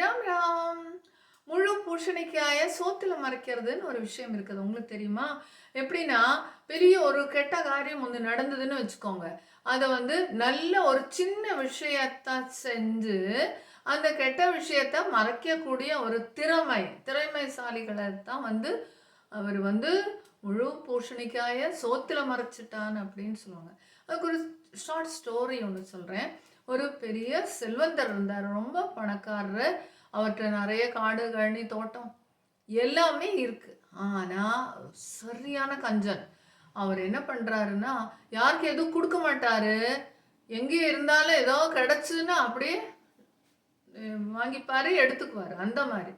ராம் ராம். முழு பூஷணிக்காய சோத்துல மறைக்கிறதுன்னு ஒரு விஷயம் இருக்குது. உங்களுக்கு தெரியுமா? எப்படின்னா பெரிய ஒரு கெட்ட காரியம் ஒன்று நடந்ததுன்னு வச்சுக்கோங்க. அதை வந்து நல்ல ஒரு சின்ன விஷயத்த செஞ்சு அந்த கெட்ட விஷயத்த மறைக்கக்கூடிய ஒரு திறமை திறமைசாலிகளை தான் வந்து அவர் வந்து முழு பூஷணிக்காய சோத்துல மறைச்சிட்டான் அப்படின்னு சொல்லுவாங்க. அதுக்கு ஒரு ஷார்ட் ஸ்டோரி ஒன்று சொல்கிறேன் ஒரு பெரிய செல்வந்தர் இருந்தார். ரொம்ப பணக்காரர். அவர்கிட்ட நிறைய காடு கழனி தோட்டம் எல்லாமே இருக்கு. ஆனால் சரியான கஞ்சன். அவர் என்ன பண்ணுறாருன்னா யாருக்கு எதுவும் கொடுக்க மாட்டாரு. எங்கே இருந்தாலும் ஏதோ கிடச்சுன்னா அப்படியே வாங்கிப்பார் வாங்கிப்பாரு அந்த மாதிரி.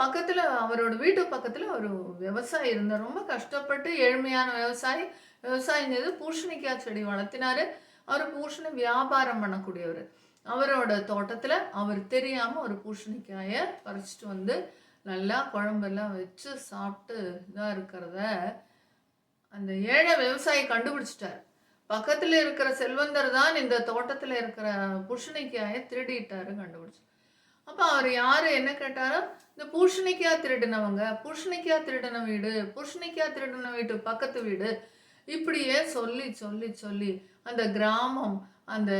பக்கத்தில் அவரோட வீட்டு பக்கத்தில் ஒரு விவசாயி இருந்தார். ரொம்ப கஷ்டப்பட்டு ஏழ்மையான விவசாயி. விவசாயம் செய்து செடி வளர்த்தினாரு. அவர் பூசணி வியாபாரம் பண்ணக்கூடியவர். அவரோட தோட்டத்துல அவர் தெரியாமல் ஒரு பூஷணிக்காயை பறிச்சுட்டு வந்து நல்லா குழம்பெல்லாம் வச்சு சாப்பிட்டு இதா இருக்கிறத அந்த ஏழை விவசாயி கண்டுபிடிச்சிட்டார். பக்கத்துல இருக்கிற செல்வந்தர் தான் இந்த தோட்டத்துல இருக்கிற பூஷணிக்காயை திருடிட்டாரு கண்டுபிடிச்சு அப்போ அவர் யார் என்ன கேட்டாரோ இந்த பூஷணிக்காய் திருடினவங்க பூஷணிக்காய் திருடின வீடு பூஷணிக்காய் திருடின வீட்டு பக்கத்து வீடு இப்படியே சொல்லி சொல்லி சொல்லி அந்த கிராமம் அந்த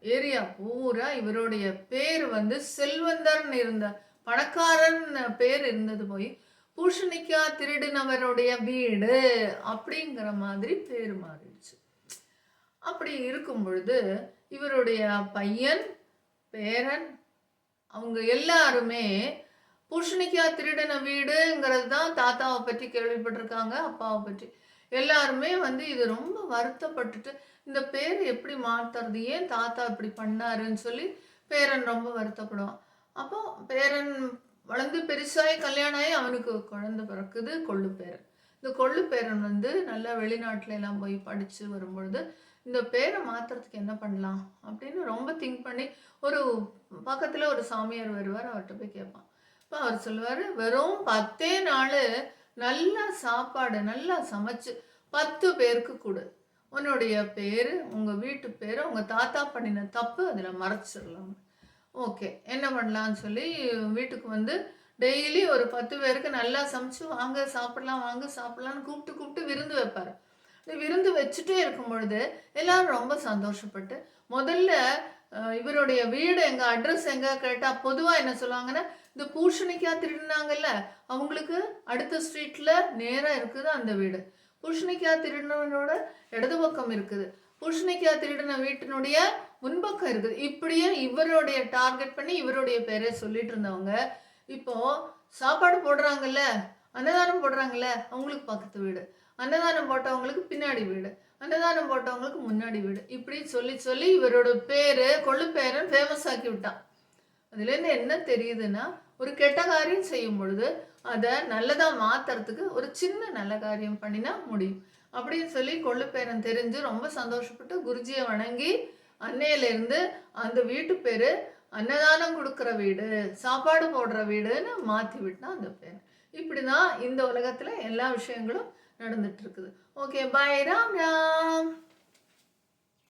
ஏரியா பூரா இவருடைய பேர் வந்து செல்வந்தர்னு இருந்த பணக்காரன் பேர் இருந்தது போய் பூஷணிக்கா திருடினவருடைய வீடு அப்படிங்கிற மாதிரி பேர் மாறிடுச்சு. அப்படி இருக்கும் பொழுது இவருடைய பையன் பேரன் அவங்க எல்லாருமே பூஷணிக்கா திருடின வீடுங்கிறது தான் தாத்தாவை பற்றி கேள்விப்பட்டிருக்காங்க அப்பாவை பற்றி எல்லாருமே வந்து இது ரொம்ப வருத்தப்பட்டுட்டு இந்த பேர் எப்படி மாற்றுறது ஏன் தாத்தா இப்படி பண்ணாருன்னு சொல்லி பேரன் ரொம்ப வருத்தப்படுவான். அப்போ பேரன் வளர்ந்து பெருசாகி கல்யாணம் ஆகி அவனுக்கு குழந்த பிறக்குது கொள்ளு பேரன். இந்த கொள்ளு பேரன் வந்து நல்லா வெளிநாட்டில எல்லாம் போய் படித்து வரும்பொழுது இந்த பேரை மாற்றுறதுக்கு என்ன பண்ணலாம்? அப்படின்னு ரொம்ப திங்க் பண்ணி ஒரு பக்கத்தில் ஒரு சாமியார் வருவார் அவர்கிட்ட போய் கேட்பான். இப்போ அவர் சொல்லுவார் வெறும் பத்தே நாள் நல்லா சாப்பாடு நல்லா சமைச்சு பத்து பேருக்கு கொடு. உன்னுடைய பேர் உங்கள் வீட்டு பேர் உங்கள் தாத்தா பண்ணின தப்பு அதில் மறைச்சிடலாம் ஓகே என்ன பண்ணலான்னு சொல்லி வீட்டுக்கு வந்து டெய்லி ஒரு பத்து பேருக்கு நல்லா சமைச்சு வாங்க சாப்பிட்லாம் வாங்க சாப்பிட்லான்னு கூப்பிட்டு கூப்பிட்டு விருந்து வைப்பார். இந்த விருந்து வச்சுட்டே இருக்கும் பொழுது எல்லாரும் ரொம்ப சந்தோஷப்பட்டு முதல்ல இவருடைய வீடு எங்க அட்ரஸ் எங்க கேட்டா பொதுவா என்ன சொல்லுவாங்கன்னா இந்த பூஷணிக்காய் திருடினாங்கல்ல அவங்களுக்கு அடுத்த ஸ்ட்ரீட்ல நேரா இருக்குது அந்த வீடு. பூஷணிக்காய் திருடினவனோட இடது பக்கம் இருக்குது. பூஷணிக்காய் திருடின வீட்டினுடைய முன்பக்கம் இருக்குது. இப்படியே இவருடைய டார்கெட் பண்ணி இவருடைய பேரை சொல்லிட்டு இருந்தவங்க இப்போ சாப்பாடு போடுறாங்கல்ல அன்னதானம் போடுறாங்கல்ல அவங்களுக்கு பக்கத்து வீடு. அன்னதானம் போட்டவங்களுக்கு பின்னாடி வீடு அன்னதானம் போட்டவங்களுக்கு முன்னாடி வீடு. இப்படி சொல்லி சொல்லி இவரோட பேரு கொள்ளு பேரன் ஃபேமஸ் ஆக்கி விட்டான். அதுலேருந்து என்ன தெரியுதுன்னா ஒரு கெட்ட காரியம் செய்யும் பொழுது அதை நல்லதாக மாத்துறதுக்கு ஒரு சின்ன நல்ல காரியம் பண்ணினா முடியும். அப்படின்னு சொல்லி கொள்ளு பேரன் தெரிஞ்சு ரொம்ப சந்தோஷப்பட்டு குருஜியை வணங்கி அன்னையிலேருந்து அந்த வீட்டு பேர் அன்னதானம் கொடுக்குற வீடு சாப்பாடு போடுற வீடுன்னு மாற்றி விட்டான் அந்த பேர் இப்படி தான் இந்த உலகத்தில் எல்லா விஷயங்களும் நடந்துட்டு இருக்குது. Okay bye Ram Ram.